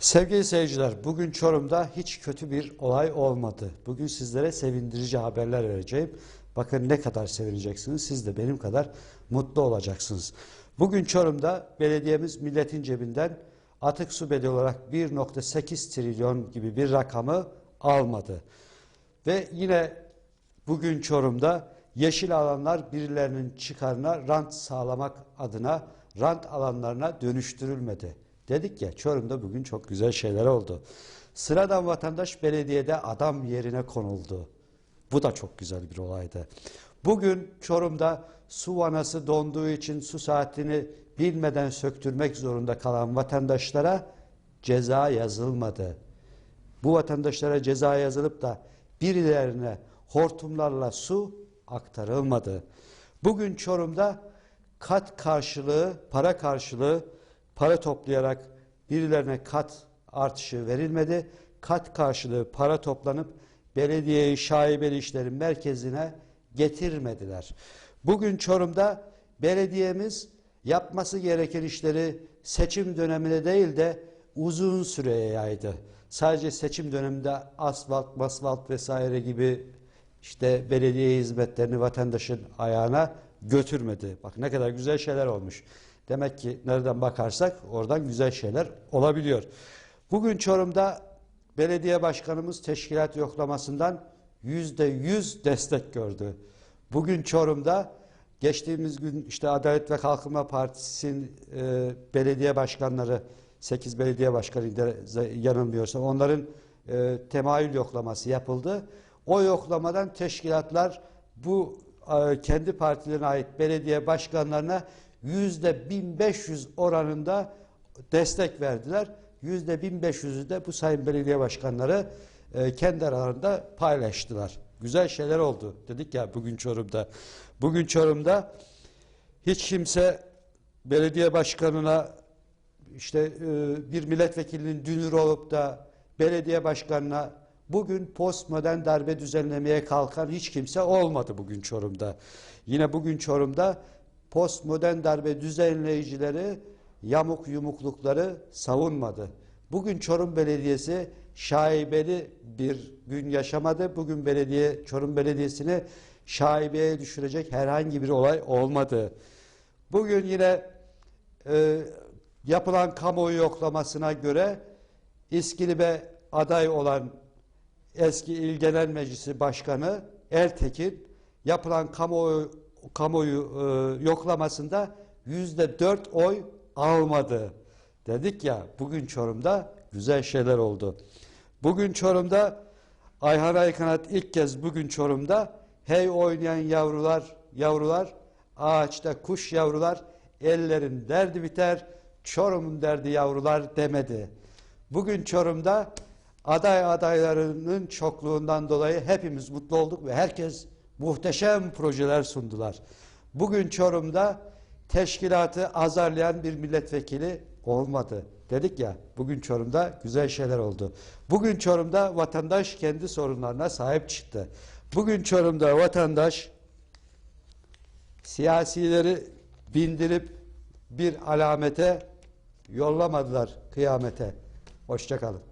Sevgili seyirciler, bugün Çorum'da hiç kötü bir olay olmadı. Bugün sizlere sevindirici haberler vereceğim. Bakın ne kadar sevineceksiniz, siz de benim kadar mutlu olacaksınız. Bugün Çorum'da belediyemiz milletin cebinden atık su bedeli olarak 1.8 trilyon gibi bir rakamı almadı. Ve yine bugün Çorum'da yeşil alanlar birilerinin çıkarına rant sağlamak adına rant alanlarına dönüştürülmedi. Dedik ya Çorum'da bugün çok güzel şeyler oldu. Sıradan vatandaş belediyede adam yerine konuldu. Bu da çok güzel bir olaydı. Bugün Çorum'da su vanası donduğu için su saatini bilmeden söktürmek zorunda kalan vatandaşlara ceza yazılmadı. Bu vatandaşlara ceza yazılıp da birilerine hortumlarla su aktarılmadı. Bugün Çorum'da kat karşılığı, para karşılığı para toplayarak birilerine kat artışı verilmedi. Kat karşılığı para toplanıp belediyeyi şaibeli işlerin merkezine getirmediler. Bugün Çorum'da belediyemiz yapması gereken işleri seçim dönemine değil de uzun süreye yaydı. Sadece seçim döneminde asfalt, masfalt vesaire gibi işte belediye hizmetlerini vatandaşın ayağına götürmedi. Bak ne kadar güzel şeyler olmuş. Demek ki nereden bakarsak oradan güzel şeyler olabiliyor. Bugün Çorum'da belediye başkanımız teşkilat yoklamasından yüzde yüz destek gördü. Bugün Çorum'da geçtiğimiz gün işte Adalet ve Kalkınma Partisi'nin e, belediye başkanları 8 belediye başkanı yanılmıyorsam onların e, temayül yoklaması yapıldı. O yoklamadan teşkilatlar bu e, kendi partilerine ait belediye başkanlarına yüzde 1500 oranında destek verdiler. Yüzde 1500'ü de bu sayın belediye başkanları e, kendi aralarında paylaştılar. Güzel şeyler oldu dedik ya bugün Çorum'da. Bugün Çorum'da hiç kimse belediye başkanına işte e, bir milletvekilinin dünür olup da belediye başkanına bugün postmodern darbe düzenlemeye kalkan hiç kimse olmadı bugün Çorum'da. Yine bugün Çorum'da postmodern darbe düzenleyicileri yamuk yumuklukları savunmadı. Bugün Çorum Belediyesi şaibeli bir gün yaşamadı. Bugün belediye Çorum Belediyesi'ni şaibeye düşürecek herhangi bir olay olmadı. Bugün yine e, yapılan kamuoyu yoklamasına göre İskilip'e aday olan eski İl Genel Meclisi Başkanı Ertekin yapılan kamuoyu kamuoyu e, yoklamasında yüzde dört oy almadı. Dedik ya bugün Çorum'da güzel şeyler oldu. Bugün Çorum'da Ayhan Aykanat ilk kez bugün Çorum'da hey oynayan yavrular yavrular ağaçta kuş yavrular ellerin derdi biter Çorum'un derdi yavrular demedi. Bugün Çorum'da aday adaylarının çokluğundan dolayı hepimiz mutlu olduk ve herkes muhteşem projeler sundular. Bugün Çorum'da teşkilatı azarlayan bir milletvekili olmadı. Dedik ya bugün Çorum'da güzel şeyler oldu. Bugün Çorum'da vatandaş kendi sorunlarına sahip çıktı. Bugün Çorum'da vatandaş siyasileri bindirip bir alamete yollamadılar kıyamete. Hoşçakalın.